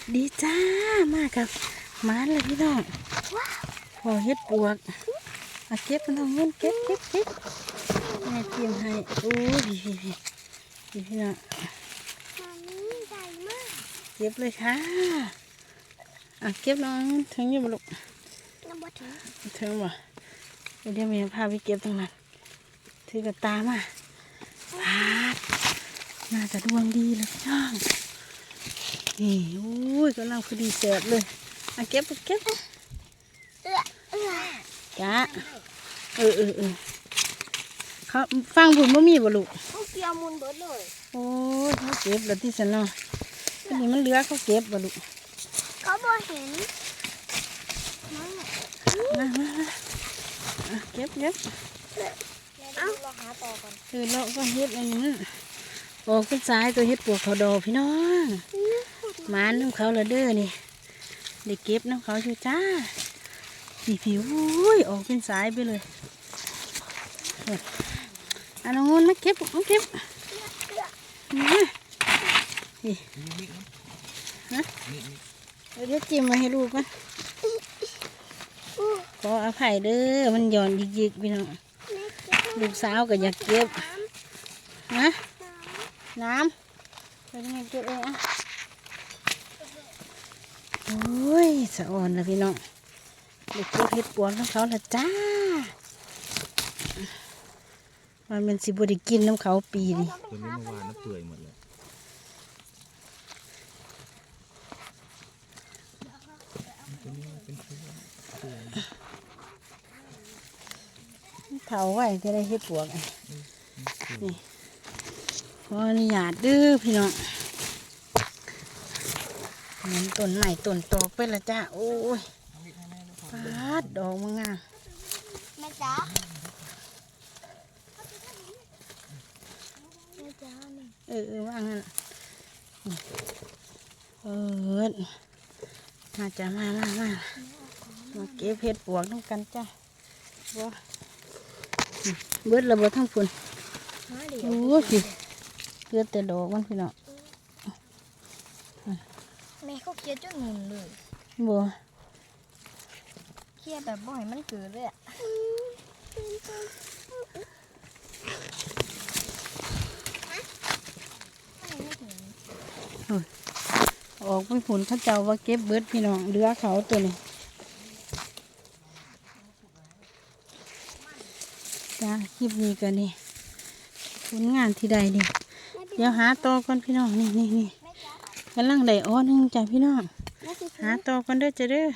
วัสดีจ้ามากับมาเลยพี่น้องพอเฮ็ดปวกเอาเก็บน้องเงินเก็บเก็บเก็บแม่เตรียมให้โอ้ยพี่พี่พี่พี่พี่น้องมันใหญ่มากเก็บเลยค่ะอะเก็บน้องถึงอยู่บ่ลูกน้ำบดถึงถึงบ่เดี๋ยวแม่พาไปเก็บตรงนั้นถือกระตามาพาดน่าจะดวงดีแล้วพี่น้อง นี่โอ้ยกำลังพอดีแสบเลยอะเก็บเก็บเอื้อเอื้อจ้าเออเออเออเขาฟังบุญบ่มีบ่ลูกเขาเกี่ยวมุนเบิดเลยโอ้ยเขาเก็บแล้วที่สันเนาะอันนี้มันเหลือเขาเก็บบ่ลูกเขาบ่เห็นมามามาอะเก็บเก็บเอ้าเราหาต่อก่อนเออเราก็เฮ็ดอันนี้ออกเป็นสายตัวเฮ็ดปวกเขาดอกพี่น้องห มานน้ำเขาละเด้อนี่ได้เก็บน้ำเขาอยู่จ้าพี่ผิวอุ้ยออกเป็นสายไปเลยอันน้องงนมาเก็บมาเก็บนี่ฮะเดี๋ยวจิ้มมาให้ลูกก่อนขออภัยเด้อมันหย่อนยิกๆพี่น้องลูกสาวก็อยากเก็บฮะน้ำไปยังไงเก็บเองอะ โอ้ยสะอ่อนนะพี่น้องเด็กเก็บเห็ดปวงของเขาละจ้ามันเป็นสิบได้กินน้ำเขาปีนี่ตัวนี้เมื่อวานน่ะเปื่อยหมดเลยเผาไว้จะได้เห็ดปวกอะนี่ขออนุญาตเด้อพี่น้อง เหมือนต้นใหม่ต้นตอกไปละจ้าโอ้ยปาดดอกมังงามแม่จ๋าแม่จ๋านี่เออเออว่างั้นนี่เออมาจ้ามามามามาเก็บเห็ดปวกต้องกันจ้าบัวนี่เบิดระเบิดทั้งฝุ่นหาเดี๋ยวโอ้ยพี่เลือดแต่ดอกมันพี่น้องแม่เขาเคลียร์จนหมุนเลยบัวเคลียร์แบบบ่อยมันเกิดเลยอะออกไปผุนเข้าเจ้าว่าเก็บเบิดพี่น้องเรือเขาตัวนี้จ้าคลิปนี้กันนี่ผลงานที่ใดนี่เดี๋ยวหาต่อก่อนพี่น้องนี่นี่นี่ กำลังได้อ้อหนึงจ้ะพี่น้องแม่สิหาต่อก่อนเด้อจ้ะเด้อ